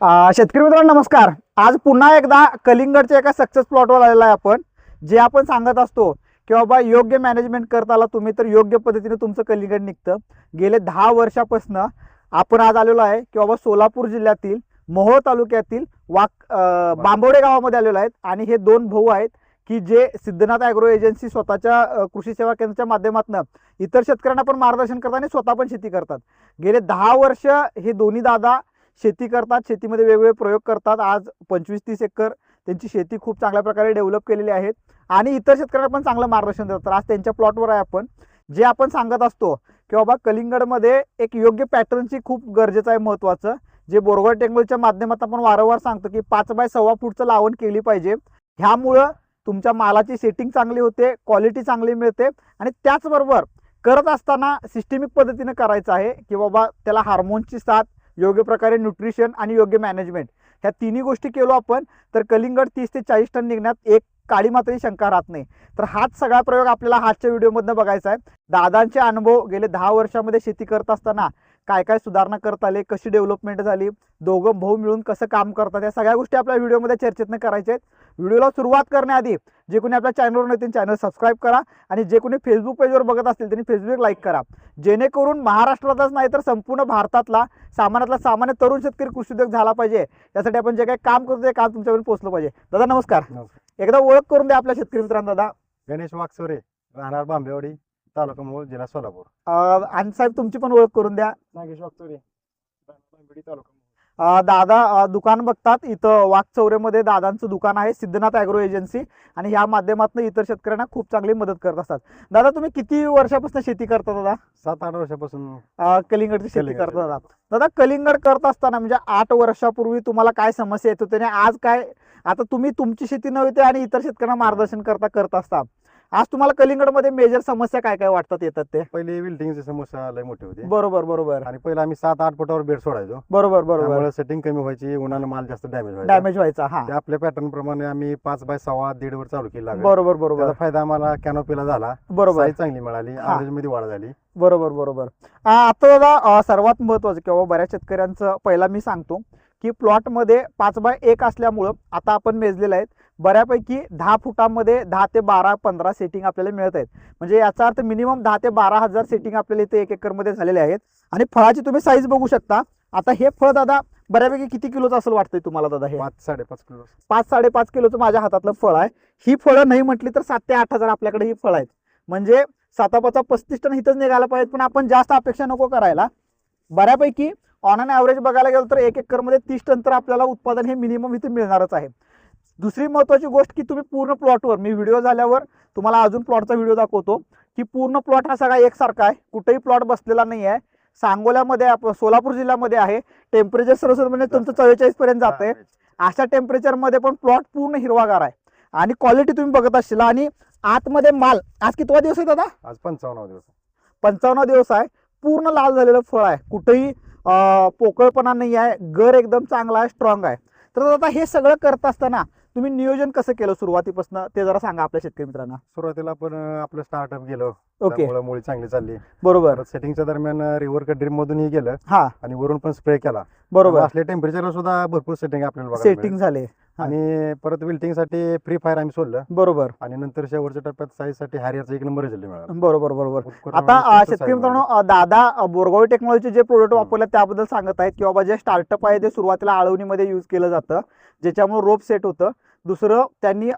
शेतकरी मित्रांनो नमस्कार. आज पुन्हा एकदा कलिंगडच्या एका सक्सेस प्लॉटवर आलेला आहे आपण. जे आपण सांगत असतो की बाबा योग्य मॅनेजमेंट करता आला तुम्ही तर योग्य पद्धतीने तुमचं कलिंगड निघतं. गेले दहा वर्षापासून आपण आज आलेलो आहे की बाबा सोलापूर जिल्ह्यातील मोहोळ तालुक्यातील वाक बांबोडे गावामध्ये आलेलो आहेत. आणि हे दोन भाऊ आहेत की जे सिद्धनाथ ॲग्रो एजन्सी स्वतःच्या कृषी सेवा केंद्राच्या माध्यमातून इतर शेतकऱ्यांना पण मार्गदर्शन करतात आणि स्वतः पण शेती करतात. गेले दहा वर्ष हे दोन्ही दादा शेती करतात शेतीमध्ये वेगवेगळे प्रयोग करतात. आज पंचवीस तीस एकर त्यांची शेती खूप चांगल्या प्रकारे डेव्हलप केलेली आहे आणि इतर शेतकऱ्यांना पण चांगलं मार्गदर्शन देतात. आज त्यांच्या प्लॉटवर आहे आपण. जे आपण सांगत असतो की बाबा कलिंगडमध्ये एक योग्य पॅटर्नची खूप गरजेचं आहे महत्त्वाचं जे बोरगड टेक्नॉलॉजीच्या माध्यमात आपण वारंवार सांगतो की पाच बाय सव्वा फूटचं लावण केली पाहिजे. ह्यामुळं तुमच्या मालाची सेटिंग चांगली होते क्वालिटी चांगली मिळते. आणि त्याचबरोबर करत असताना सिस्टमिक पद्धतीनं करायचं आहे की बाबा त्याला हार्मोनची साथ योग्य प्रकारे न्यूट्रिशन आणि योग्य मॅनेजमेंट ह्या तिन्ही गोष्टी केलो आपण तर कलिंगड तीस ते चाळीस टन निघण्यात एक काळी मात्र शंका राहत नाही. तर हाच सगळा प्रयोग आपल्याला आजच्या व्हिडिओमधनं बघायचा आहे. दादांचे अनुभव गेले दहा वर्षामध्ये शेती करत असताना काय काय सुधारणा करता आले कशी डेव्हलपमेंट झाली दोघं भाऊ मिळून कसं काम करतात या सगळ्या गोष्टी आपल्या व्हिडिओमध्ये चर्चेतनं करायच्या आहेत. व्हिडिओला सुरुवात करण्याआधी जे कोणी आपल्या चॅनलवर नव्हते चॅनल सबस्क्राईब करा आणि जे कोणी फेसबुक पेजवर बघत असतील त्यांनी फेसबुक लाईक करा. जेणेकरून महाराष्ट्रातच नाही तर संपूर्ण भारतातला सामान्यातला सामान्य तरुण शेतकरी कृषी उद्योग झाला पाहिजे. त्यासाठी आपण जे काही काम करतो ते काम तुमच्यापर्यंत पोहोचलं पाहिजे. दादा नमस्कार. एकदा ओळख करून द्या आपल्या शेतकरी मित्रांना दादा. गणेश वाकचोरे राहणार बांबेवाडी. तालुका मोहोळ जिल्हा सोलापूर. आणि साहेब तुमची पण ओळख करून द्या. नागेश बांबेवाडी तालुका दादा दुकान बघतात. इथं वाघचौरेमध्ये दादांचं दुकान आहे सिद्धनाथ ॲग्रो एजन्सी. आणि ह्या माध्यमातून इतर शेतकऱ्यांना खूप चांगली मदत करत असतात. दादा तुम्ही किती वर्षापासून शेती करता दादा? सात आठ वर्षापासून अं, कलिंगडची शेती. करता दादा. दादा कलिंगड करत असताना म्हणजे आठ वर्षापूर्वी तुम्हाला काय समस्या येत होते आणि आज काय? आता तुम्ही तुमची शेती नव्हते आणि इतर शेतकऱ्यांना मार्गदर्शन करता करत असता. आज तुम्हाला कलिंगडमध्ये मेजर समस्या काय काय वाटतात येतात ते? पहिले विल्टिंगची समस्या लय मोठी होती. बरोबर बरोबर. आणि पहिला आम्ही सात आठ फुटावर बेड सोडायचो. बरोबर बरोबर. त्यामुळे सेटिंग कमी व्हायची उन्हानं माल जास्त डॅमेज व्हायचा. डॅमेज व्हायचा हा. ते आपल्या पॅटर्न प्रमाणे आम्ही पाच बाय सव्वा दीड वर चालू केला बरोबर बरोबर. त्याचा फायदा आम्हाला कॅनोपीला झाला. बरोबर. साईज चांगली मिळाली. हा. मध्ये वाढ झाली. बरोबर बरोबर. आ, आता दादा अ, सर्वात महत्वाचं किंवा बऱ्याच शेतकऱ्यांचं पहिला मी सांगतो की प्लॉटमध्ये पाच बाय एक असल्यामुळं आता आपण मेजलेलं आहेत. बऱ्यापैकी दहा फुटामध्ये दहा ते बारा पंधरा सेटिंग आपल्याला मिळत आहेत. म्हणजे याचा अर्थ मिनिमम दहा ते बारा हजार सेटिंग आपल्याला इथे एक एकरमध्ये झालेले आहेत. आणि फळाची तुम्ही साईज बघू शकता. आता हे फळ दादा बऱ्यापैकी किती किलोचं असं वाटतंय तुम्हाला दादा हे? पाच साडेपाच किलो पाच साडेपाच किलोचं माझ्या हातातलं फळ आहे. ही फळं नाही म्हटली तर सात ते आठ हजार आपल्याकडे ही फळं आहेत. म्हणजे सातापाचा पस्तीस टन इथंच निघायला पाहिजे पण आपण जास्त अपेक्षा नको करायला. बऱ्यापैकी ऑन अन ॲव्हरेज बघायला गेलं तर एक एकरमध्ये तीस टन तर आपल्याला उत्पादन हे मिनिमम इथे मिळणारच आहे. दुसरी महत्वाची गोष्ट की तुम्ही पूर्ण प्लॉटवर मी व्हिडिओ झाल्यावर तुम्हाला अजून प्लॉटचा व्हिडिओ दाखवतो की पूर्ण प्लॉट हा सगळा एकसारखा आहे. कुठेही प्लॉट बसलेला नाही आहे सांगोल्यामध्ये आप- सोलापूर जिल्ह्यामध्ये आहे. टेम्परेचर सर्वसाधारण तुमचं चव्वेचाळीस पर्यंत जाते अशा टेम्परेचरमध्ये पण प्लॉट पूर्ण हिरवागार आहे. आणि क्वालिटी तुम्ही बघत असशील. आणि आतमध्ये माल आज कितवा दिवस आहे दादा? आज पंचावन्न दिवस पंचावन्न दिवस आहे. पूर्ण लाल झालेलं फळ आहे. कुठेही पोकळपणा नाही आहे गर एकदम चांगला आहे स्ट्रॉंग आहे. तर आता हे सगळं करत असताना तुम्ही नियोजन कसं केलं सुरुवातीपासून? ते जरा सांगा आपल्या शेतकरी मित्रांना. सुरुवातीला आपण आपलं स्टार्टअप गेलो. ओके. त्यामुळे मुळी चांगली चालली. बरोबर. परत सेटिंगच्या दरम्यान रिव्हर ड्रीम मधूनही गेलं. हा. आणि वरून पण स्प्रे केला. बरोबर. असल्या टेम्परेचरला सुद्धा भरपूर सेटिंग आपल्याला बघायला सेटिंग मिळेल. झाले. आणि परत विल्टिंगसाठी फ्री फायर आम्ही सोडलं. बरोबर. आणि नंतर शेवटच्या टप्प्यात साईजसाठी हॅरियरचा एक नंबर रिझल्ट मिळाला. बरोबर बरोबर. उपकरण आता आणि शेतकरी मित्रांनो दादा बोरगाव टेक्नॉलॉजी जे प्रोडक्ट. वापरले त्याबद्दल सांगत आहेत की बाबा जे स्टार्टअप आहे ते सुरुवातीला आळवणीमध्ये यूज केलं जातं ज्याच्यामुळे रोप सेट होतं. दुसरं त्यांनी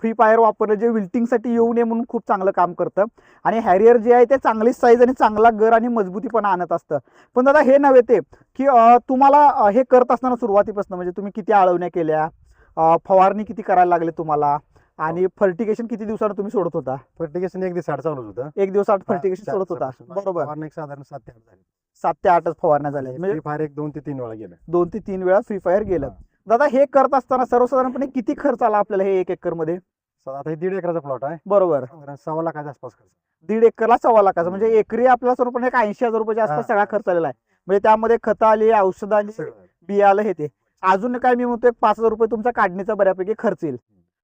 फ्री फायर वापरलं जे विल्टिंगसाठी येऊ नये म्हणून खूप चांगलं काम करतं. आणि हॅरियर जे आहे ते चांगली साईज आणि चांगला गर आणि मजबूतीपणा आणत असतं. पण दादा हे नव्हे ते की अ, तुम्हाला अ, हे करत असताना सुरुवातीपासून म्हणजे तुम्ही किती आळवण्या केल्या? फवारणी किती करायला लागले तुम्हाला? आणि फर्टिगेशन किती दिवसानं तुम्ही सोडत होता? फर्टिगेशन एक दिवस आठ चालूच होतं. एक दिवसात फर्टिगेशन सोडत होता. बरोबर. फवारणी साधारण सात ते आठ झाली. सात ते आठच फवारण्या झाल्या. म्हणजे फ्री फायर एक दोन ते तीन वेळा गेलं दोन ते तीन वेळा फ्री फायर गेलं. हा. दादा हे करत असताना सर्वसाधारणपणे किती खर्च आला आपल्याला हे एक एकरमध्ये आता हे दीड एकराचा प्लॉट आहे. बरोबर. सव्वा लाखाच्या आसपास खर्च. दीड एकरला सव्वा लाखाचा. म्हणजे एकरी आपल्याला सर्वपणे एक ऐंशी हजार रुपयाच्या आसपास हा. सगळा खर्च आलेला आहे. म्हणजे त्यामध्ये खतं आली औषधं आली बियालं हे ते. अजून काय मी म्हणतो एक पाच हजार रुपये तुमचा काढणीचा बऱ्यापैकी खर्च येईल.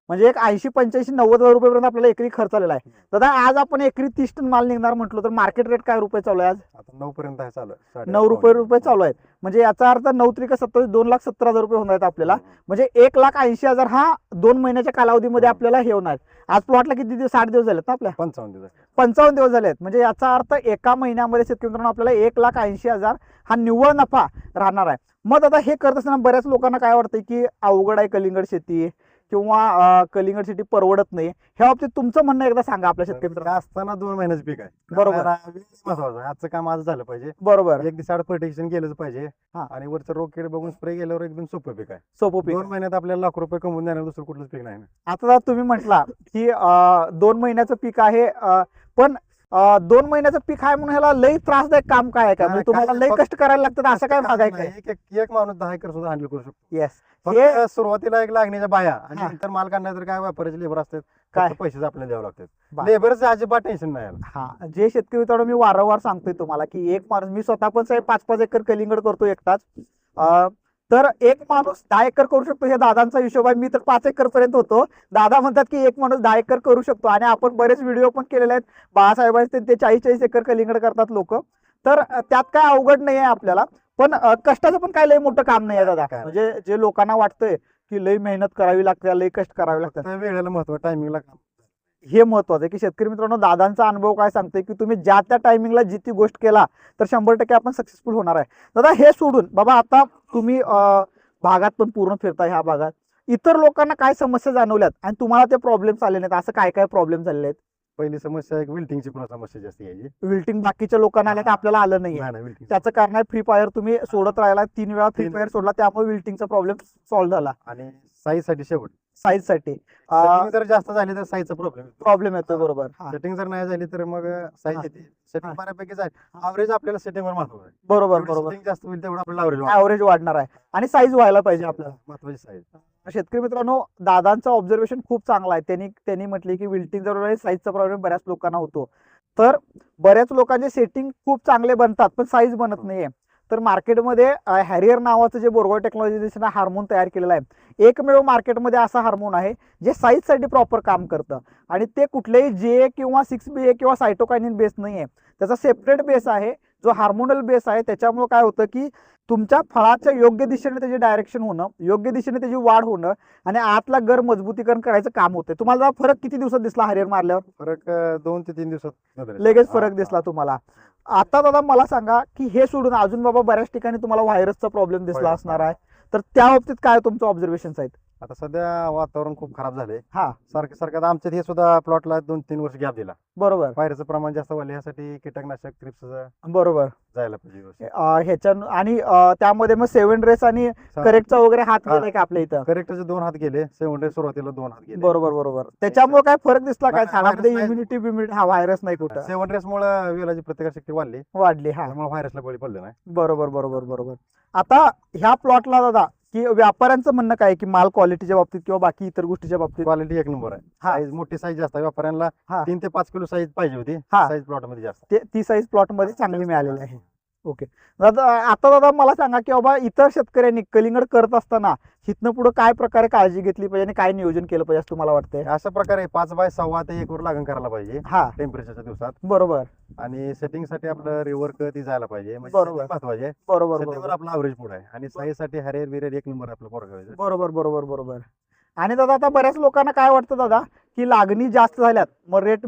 म्हणजे एक ऐंशी पंच्याऐंशी नव्वद हजार रुपयेपर्यंत आपल्याला एकरी खर्च आलेला आहे. दादा आज आपण एकरी तीस टन माल निघणार म्हटलं तर मार्केट रेट काय रुपये चालू आहे आज? आता नऊ पर्यंत आहे चालू आहे. नऊ रुपये. रुपये चालू आहेत. म्हणजे याचा अर्थ नऊ त्रिक सत्तावीस दोन लाख सत्तर हजार रुपये होणार आहेत आपल्याला. म्हणजे एक लाख ऐंशी हजार हा दोन महिन्याच्या कालावधीमध्ये. आपल्याला हे होणार. आज प्लॉटला किती दिवस साठ दिवस झालेत ना आपल्या? पंचावन्न दिवस. पंचावन्न दिवस झाले आहेत म्हणजे याचा अर्थ एका महिन्यामध्ये शेतकरी मित्रांनो आपल्याला एक लाख ऐंशी हजार हा निव्वळ नफा राहणार आहे. मग आता हे करत असताना बऱ्याच लोकांना काय वाटतं की अवघड आहे कलिंगड शेती? किंवा कलिंगड शेती परवडत नाही. ह्या बाबतीत तुमचं म्हणणं एकदा सांगा आपल्या शेतकरी मित्रांनो. असताना दोन महिन्याचं पीक आहे. बरोबर. आपल्याला वेळ महत्त्वाचा आहे आजचं काम आज झालं पाहिजे. बरोबर. एक दिवसाड प्रोटेक्शन केलंच पाहिजे. हा. आणि वरचं रोग किड बघून स्प्रे केल्यावर एकदम सोपं पीक आहे. सोपं पीक दोन महिन्यात आपल्याला लाख रुपये कमवून देणार दुसरं कुठलंच पीक नाही ना. आता जर तुम्ही म्हटला की अं, दोन महिन्याचं पीक आहे अं, पण दोन महिन्याचं पीक आहे म्हणून ह्याला लई त्रासदायक काम काय आहे का म्हणजे तुम्हाला लई कष्ट करायला लागतात असं काय भाग आहे काय एक एक एक माणूस दहा एकर सुद्धा हँडल करू शकतो येस फक्त हे सुरुवातीला एक लागण्याच्या बाया आणि हा. नंतर माल काढण्याचं काय व्यापाराचे लेबर असतात काय? पैसे आपल्याला द्यावे लागतात. लेबरचं अजिबात टेन्शन नाही याला. हा जे शेतकरी मित्रांनो मी वारंवार सांगतोय तुम्हाला की एक माणूस मी स्वतः पण साहेब पाच पाच एकर कलिंगड करतो एकटाच अं, तर एक माणूस दहा एकर करू शकतो. हे दादांचा हिशोब आहे. मी तर पाच एकर पर्यंत होतो. दादा म्हणतात की एक माणूस दहा एकर करू शकतो. आणि आपण बरेच व्हिडिओ पण केलेले आहेत. बाळासाहेबांचे ते चाळीस चाळीस एकर कलिंगड करतात लोक. तर त्यात काय अवघड नाही आहे आपल्याला. पण कष्टाचं पण काय लय मोठं काम नाही आहे दादा. काय? म्हणजे जे लोकांना वाटतंय की लय मेहनत करावी लागते लय कष्ट करावे लागतात. वेळेला महत्त्व टायमिंगला काम. हे महत्वाचं आहे की शेतकरी मित्रांनो दादांचा अनुभव काय सांगतोय की तुम्ही ज्या त्या टायमिंगला जी ती गोष्ट केला तर शंभर टक्के आपण सक्सेसफुल होणार आहे. दादा हे सोडून बाबा आता तुम्ही भागात पण पूर्ण फिरता ह्या भागात. इतर लोकांना काय समस्या जाणवल्यात आणि तुम्हाला ते प्रॉब्लेम्स आले नाहीत? असं काय काय प्रॉब्लेम झालेले आहेत? पहिली समस्या एक विल्टिंगची पुन्हा समस्या जास्त यायची. विल्टिंग बाकीच्या लोकांना आल्या तर आपल्याला आलं नाही. त्याचं कारण आहे फ्री फायर तुम्ही सोडत राहिला तीन वेळा फ्री तीन- फायर सोडला त्यामुळे विल्टिंगचा प्रॉब्लेम सॉल्व्ह झाला. आणि साईजसाठी शेवट. साईजसाठी. सेटिंग जर जास्त झाली तर साईजचा प्रॉब्लेम प्रॉब्लेम येतो. बरोबर. हा, सेटिंग जर नाही झाली तर मग साईज हा. येते. सेटिंग हा. बऱ्यापैकी जाईल अवरेज आपल्याला सेटिंग वर महत्त्व आहे. बरोबर बरोबर. सेटिंग जास्त होईल तेवढं आपल्याला अवरेज ऍव्हरेज वाढणार आहे. आणि साईज व्हायला पाहिजे आपल्याला. महत्वाची साईज शेतकरी मित्रांनो दादांचं ऑब्झर्वेशन खूप चांगलं आहे. त्यांनी त्यांनी म्हटले की विल्टिंग जर साईजचा प्रॉब्लेम बऱ्याच लोकांना होतो. तर बऱ्याच लोकांचे सेटिंग खूप चांगले बनतात पण साईज बनत नाहीये. तर मार्केटमध्ये हॅरियर नावाचं जे बोरगॉ टेक्नॉलॉजी हार्मोन तयार केलेलं आहे. एकमेव मार्केटमध्ये असा हार्मोन आहे जे साईजसाठी प्रॉपर काम करतं. आणि ते कुठलेही जे किंवा सिक्स बी ए किंवा सायटोकायनिन बेस नाही आहे त्याचा सेपरेट बेस आहे. जो हार्मोनल बेस आहे त्याच्यामुळे काय होतं की तुमच्या फळाच्या योग्य दिशेने त्याचे डायरेक्शन होणं योग्य दिशेने त्याची वाढ होणं आणि आतला गर मजबूतीकरण करायचं काम होतं तुम्हाला जरा फरक किती दिवसात दिसला हरियर मारल्यावर? फरक दोन ते तीन दिवसात. लगेच फरक. दिसला तुम्हाला. आता दादा मला सांगा की हे सोडून अजून बाबा बऱ्याच ठिकाणी तुम्हाला व्हायरसचा प्रॉब्लेम दिसला असणार आहे. तर त्या बाबतीत काय तुमचं ऑब्झर्वेशन आहेत? आता सध्या वातावरण खूप खराब झाले हा. सारखं सारखं आता आमच्यात हे सुद्धा प्लॉटला दोन तीन वर्ष गॅप दिला. बरोबर. व्हायरसचं प्रमाण जास्त वाढले यासाठी कीटकनाशक क्रिप्स बरोबर. जायला पाहिजे व्यवस्थित. अं, ह्याच्या आणि अं, त्यामध्ये मग सेव्हन ड्रेस आणि करेक्टचा वगैरे हात हा. गेलाय का आपल्या इथं? करेक्टचे दोन हात गेले सेवन सुरुवातीला दोन हात गेले. बरोबर बरोबर. त्याच्यामुळे काय फरक दिसला काय नाही, झाडामध्ये virus नाही. इम्युनिटी बिम्युनिटी हा व्हायरस नाही कुठं. सेवन ड्रेस मुळे वेलाची प्रतिकारशक्ती वाढली. वाढली हा. त्यामुळे व्हायरसला बळी पडलं नाही. बरोबर बरोबर बरोबर. आता ह्या प्लॉटला दादा की व्यापाऱ्यांचं म्हणणं काय की माल क्वालिटीच्या बाबतीत किंवा बाकी इतर गोष्टीच्या बाबतीत? क्वालिटी एक नंबर आहे. हा. साईज मोठी साईज जास्त व्यापाऱ्यांना हा. तीन ते पाच किलो साईज पाहिजे होती. हा. साईज प्लॉटमध्ये जास्त. ते ती साईज प्लॉटमध्ये चांगली मिळालेली आहे. ओके. दादा आता दादा मला सांगा की बाबा इतर शेतकऱ्यांनी कलिंगड करत असताना हिथनं पुढे काय प्रकारे काळजी घेतली पाहिजे आणि काय नियोजन केलं पाहिजे असं तुम्हाला वाटतंय? अशा प्रकारे पाच बाय सव्वा ते एक वर लागण करायला पाहिजे. हा. टेम्परेचरच्या दिवसात. बरोबर. आणि सेटिंगसाठी आपलं रिवर्क ती जायला पाहिजे. म्हणजे बरोबर. महत्त्वाचे बरोबर आपला अवरेज पुढे आहे. आणि साईजसाठी हरेर बिरेर एक नंबर आपलं बरोबर बरोबर बरोबर. आणि दादा आता बऱ्याच लोकांना काय वाटतं दादा? की लागणी जास्त झाल्यात मग रेट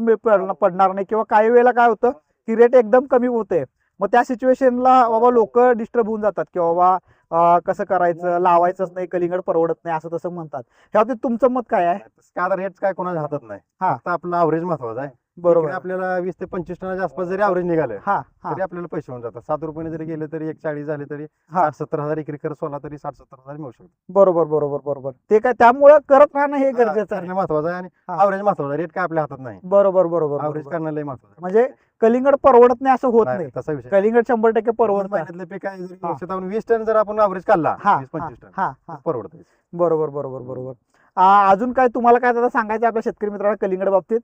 पडणार नाही किंवा काही वेळेला काय होतं? की रेट एकदम कमी होते मग त्या सिच्युएशनला बाबा लोक डिस्टर्ब होऊन जातात की बाबा कसं करायचं? लावायचंच नाही कलिंगड परवडत नाही असं तसं म्हणतात. ह्या बाबतीत तुमचं मत काय आहे? का आता रेट काय कोणाच्या हातात नाही. हा. फक्त आपलं अवरेज महत्वाचं आहे. बरोबर आपल्याला वीस ते पंचवीस टनाच्या आसपास जरी अवरेज निघालं हा हा. तरी आपल्याला पैसे होऊन जातात. सात रुपयाने जरी गेले तरी एक चाळीस झाले तरी हा. साठ सत्तर हजार एकरी खर्च सोडला तरी साठ सत्तर हजार मिळू शकतो बरोबर बरोबर बरोबर. ते काय त्यामुळं करत राहणं हे गरजेचं आहे. महत्वाचं आहे आणि हा. अवरेज महत्वाचं रेट काय आपल्या हातात नाही. बरोबर बरोबर अवरेज बरोबर. करणं लय महत्वाचं. म्हणजे कलिंगड परवडत नाही असं होत नाही, नाही. तसा विषय. कलिंगड शंभर टक्के परवडत. महिन्यातले पीक आहे जरी हा. वर्षात आपण वीस टन जर आपण अवरेज काढला हा वीस हा पंचवीस टन हा हा. परवडत बरोबर बरोबर बरोबर. आ, अजून काय तुम्हाला काय दादा सांगायचं आहे आपल्या शेतकरी मित्रांना कलिंगड बाबतीत?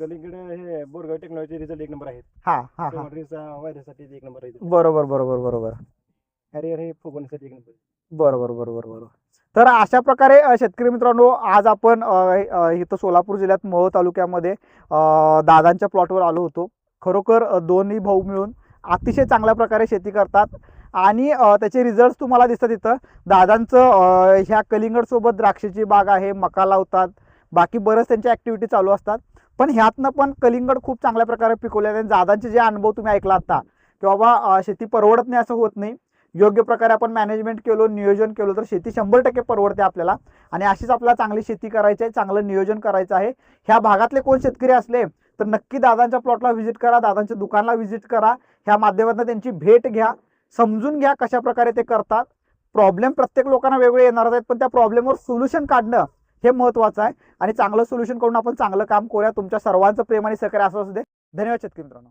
कलिंगड हे बोरगाव टेक्नॉलॉजी रिझल्ट एक नंबर आहेत. हा हा हा. व्हायरससाठी एक नंबर आहे बरोबर बरोबर बरोबर. अरे हे फुगवण्यासाठी एक नंबर बरोबर बरोबर बरोबर. तर अशा प्रकारे शेतकरी मित्रांनो आज आपण इथं सोलापूर जिल्ह्यात मोहोळ तालुक्यामध्ये दादांच्या प्लॉटवर आलो होतो. खरोखर दोन्ही भाऊ मिळून अतिशय चांगल्या प्रकारे शेती करतात. आणि त्याचे रिझल्ट तुम्हाला दिसतात इथं. दादांचं ह्या कलिंगडसोबत द्राक्षाची बाग आहे मका लावतात. बाकी बरंच त्यांच्या ॲक्टिव्हिटी चालू असतात. पण ह्यातनं पण कलिंगड खूप चांगल्या प्रकारे पिकवले आणि दादांचे जे अनुभव तुम्ही ऐकला आता की बाबा शेती परवडत नाही असं होत नाही. योग्य प्रकारे आपण मॅनेजमेंट केलो नियोजन केलो तर शेती शंभर टक्के परवडते आपल्याला. आणि अशीच आपल्याला चांगली शेती करायची आहे चांगलं नियोजन करायचं आहे. ह्या भागातले कोण शेतकरी असले तर नक्की दादांच्या प्लॉटला व्हिजिट करा दादांच्या दुकानला व्हिजिट करा. ह्या माध्यमातून त्यांची भेट घ्या. समजून घ्या कशा प्रकारे ते करतात. प्रॉब्लेम प्रत्येक लोकांना वेगळे येणार आहेत पण त्या प्रॉब्लेमवर सोल्युशन काढणं हे महत्त्वाचं आहे. आणि चांगलं सोल्युशन करून आपण चांगलं काम करूया. तुमच्या सर्वांचं प्रेम आणि सहकार्य असं असू दे. धन्यवाद शेतकरी मित्रांनो.